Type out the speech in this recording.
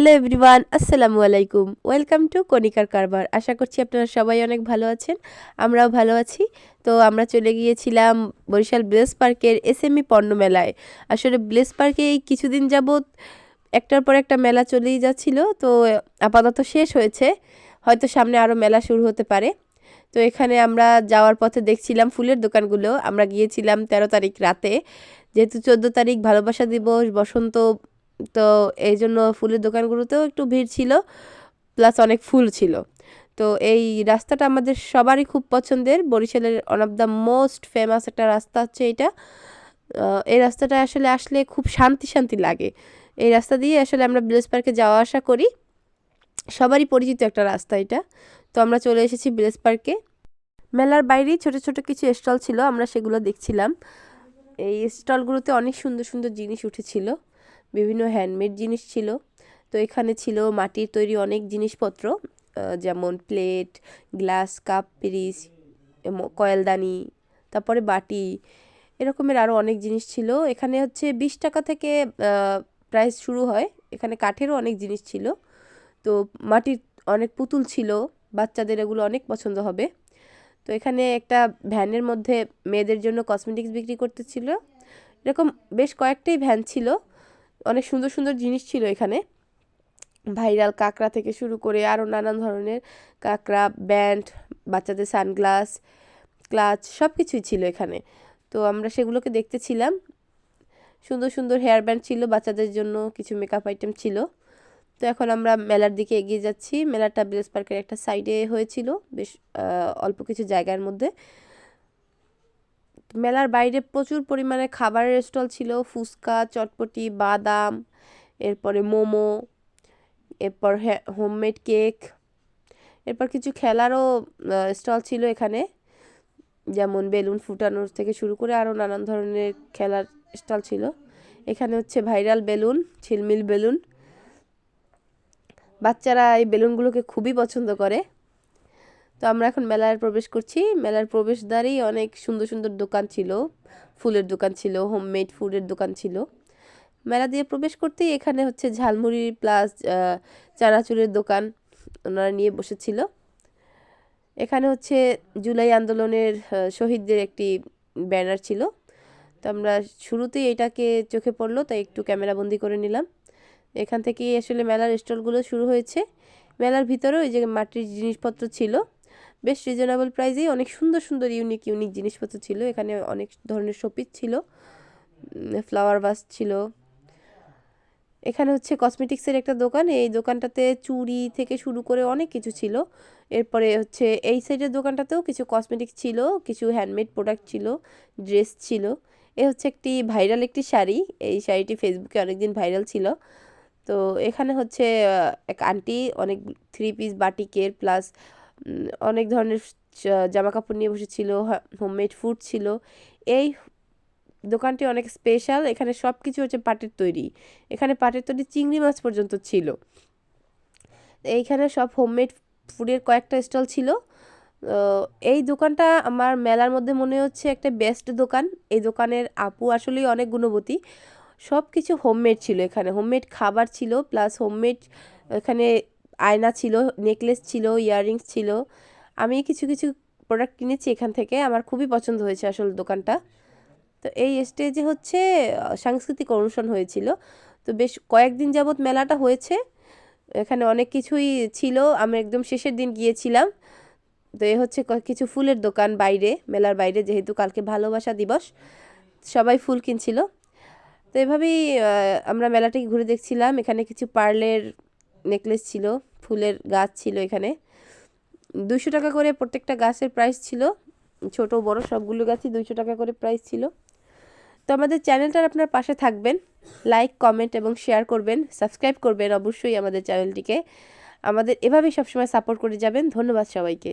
Hello everyone আসসালামু আলাইকুম welcome to কনিকার কারবার আশা করছি আপনারা সবাই অনেক ভালো আছেন। আমরাও ভালো আছি। তো আমরা চলে গিয়েছিলাম বরিশাল ব্লেস পার্কের এস এসএমই পণ্য মেলায়। আসলে ব্লেস পার্কে এই কিছুদিন যাবৎ একটার পর একটা মেলা চলেই যাচ্ছিল। তো আপাতত শেষ হয়েছে। হয়তো সামনে আরও মেলা শুরু হতে পারে। তো এখানে আমরা যাওয়ার পথে দেখছিলাম ফুলের দোকানগুলো। আমরা গিয়েছিলাম তেরো তারিখ রাতে। যেহেতু চোদ্দ তারিখ ভালোবাসা দিবস, বসন্ত তো এই জন্য ফুলের দোকানগুলোতেও একটু ভিড় ছিল প্লাস অনেক ফুল ছিল। তো এই রাস্তাটা আমাদের সবারই খুব পছন্দের। বরিশালের one of the most famous একটা রাস্তা হচ্ছে এটা। এই রাস্তাটা আসলে আসলে খুব শান্তি শান্তি লাগে। এই রাস্তা দিয়ে আসলে আমরা ব্লেস পার্কে যাওয়া আসা করি। সবারই পরিচিত একটা রাস্তা এটা। তো আমরা চলে এসেছি ব্লেস পার্কে মেলার বাইরেই ছোট ছোট কিছু স্টল ছিল, আমরা সেগুলো দেখছিলাম। এই স্টলগুলোতে অনেক সুন্দর সুন্দর জিনিস উঠেছিল। বিভিন্ন হ্যান্ডমেড জিনিস ছিল। তো এখানে ছিল মাটির তৈরি অনেক জিনিসপত্র যেমন প্লেট গ্লাস কাপ পিরিচ কয়েলদানি, তারপরে বাটি, এরকমের আরও অনেক জিনিস ছিল। এখানে হচ্ছে বিশ টাকা থেকে প্রাইস শুরু হয়। এখানে কাঠেরও অনেক জিনিস ছিল। তো মাটির অনেক পুতুল ছিল, বাচ্চাদের এগুলো অনেক পছন্দ হবে। তো এখানে একটা ভ্যানের মধ্যে মেয়েদের জন্য কসমেটিক্স বিক্রি করতেছিল। এরকম বেশ কয়েকটাই ভ্যান ছিল। অনেক সুন্দর সুন্দর জিনিস ছিল এখানে। ভাইরাল কাঁকড়া থেকে শুরু করে আরও নানান ধরনের কাঁকড়া, ব্যান্ড, বাচ্চাদের সানগ্লাস, ক্লাচ সব কিছুই ছিল এখানে। তো আমরা সেগুলোকে দেখতেছিলাম। সুন্দর সুন্দর হেয়ার ব্যান্ড ছিল, বাচ্চাদের জন্য কিছু মেকআপ আইটেম ছিল। তো এখন আমরা মেলার দিকে এগিয়ে যাচ্ছি। মেলাটা ব্লেস পার্কের একটা সাইডে হয়েছিল, বেশ অল্প কিছু জায়গার মধ্যে। মেলার বাইরে প্রচুর পরিমাণে খাবারের স্টল ছিল। ফুচকা, চটপটি, বাদাম, এরপরে মোমো, এরপর হোমমেড কেক, এরপর কিছু খেলারও স্টল ছিল এখানে। যেমন বেলুন ফুটানোর থেকে শুরু করে আরও নানান ধরনের খেলার স্টল ছিল। এখানে হচ্ছে ভাইরাল বেলুন, ঝিলমিল বেলুন। বাচ্চারা এই বেলুনগুলোকে খুবই পছন্দ করে। তো আমরা এখন মেলায় প্রবেশ করছি। মেলার প্রবেশদ্বারেই অনেক সুন্দর সুন্দর দোকান ছিল। ফুলের দোকান ছিল হোমমেড ফুডের দোকান ছিল। মেলা দিয়ে প্রবেশ করতেই এখানে হচ্ছে ঝালমুড়ি প্লাস চানাচুরের দোকান ওনারা নিয়ে বসেছিল। এখানে হচ্ছে জুলাই আন্দোলনের শহীদদের একটি ব্যানার ছিল। তো আমরা শুরুতেই এটাকে চোখে পড়ল, তাই একটু ক্যামেরাবন্দি করে নিলাম। এখান থেকেই আসলে মেলার স্টলগুলো শুরু হয়েছে। মেলার ভিতরেও ওই যে মাটির জিনিসপত্র ছিল বেশ রিজনেবল প্রাইসেই অনেক সুন্দর সুন্দর ইউনিক ইউনিক জিনিসপত্র ছিল। এখানে অনেক ধরনের শপিস ছিল ফ্লাওয়ার বাস ছিল। এখানে হচ্ছে কসমেটিক্সের একটা দোকান। এই দোকানটাতে চুড়ি থেকে শুরু করে অনেক কিছু ছিল। এরপরে হচ্ছে এই সাইডের দোকানটাতেও কিছু কসমেটিক্স ছিল, কিছু হ্যান্ডমেড প্রোডাক্ট ছিল ড্রেস ছিল। এ হচ্ছে একটি ভাইরাল একটি শাড়ি। এই শাড়িটি ফেসবুকে অনেকদিন ভাইরাল ছিল। তো এখানে হচ্ছে এক আন্টি অনেক থ্রি পিস বাটিকের প্লাস অনেক ধরনের জামা কাপড় নিয়ে বসেছিল হোমমেড ফুড ছিল। এই দোকানটি অনেক স্পেশাল এখানে সব কিছু হচ্ছে পাটের তৈরি। এখানে পাটের তৈরি চিংড়ি মাছ পর্যন্ত ছিল। এইখানে সব হোমমেড ফুডের কয়েকটা স্টল ছিল। এই দোকানটা আমার মেলার মধ্যে মনে হচ্ছে একটা বেস্ট দোকান। এই দোকানের আপু আসলেই অনেক গুণবতী। সব কিছু হোমমেড ছিল এখানে। হোমমেড খাবার ছিল প্লাস হোমমেড এখানে আয়না ছিল নেকলেস ছিল ইয়াররিংস ছিল। আমি কিছু কিছু প্রোডাক্ট কিনেছি এখান থেকে। আমার খুবই পছন্দ হয়েছে আসলে দোকানটা। তো এই স্টেজে হচ্ছে সাংস্কৃতিক অনুষ্ঠান হয়েছিল। তো বেশ কয়েকদিন যাবৎ মেলাটা হয়েছে। এখানে অনেক কিছুই ছিল। আমি একদম শেষের দিন গিয়েছিলাম। তো এ হচ্ছে কিছু ফুলের দোকান বাইরে, মেলার বাইরে, যেহেতু কালকে ভালোবাসা দিবস, সবাই ফুল কিনছিল। তো এভাবেই আমরা মেলাটাকে ঘুরে দেখছিলাম। এখানে কিছু পার্লের নেকলেস ছিল, ফুলের গাছ ছিল এখানে। দুশো টাকা করে প্রত্যেকটা গাছের প্রাইস ছিল। ছোট, বড় সবগুলো গাছই দুশো টাকা করে প্রাইস ছিল। তো আমাদের চ্যানেলটার আপনার পাশে থাকবেন। লাইক কমেন্ট এবং শেয়ার করবেন। সাবস্ক্রাইব করবেন অবশ্যই আমাদের চ্যানেলটিকে আমাদের এভাবেই সবসময় সাপোর্ট করে যাবেন। ধন্যবাদ সবাইকে।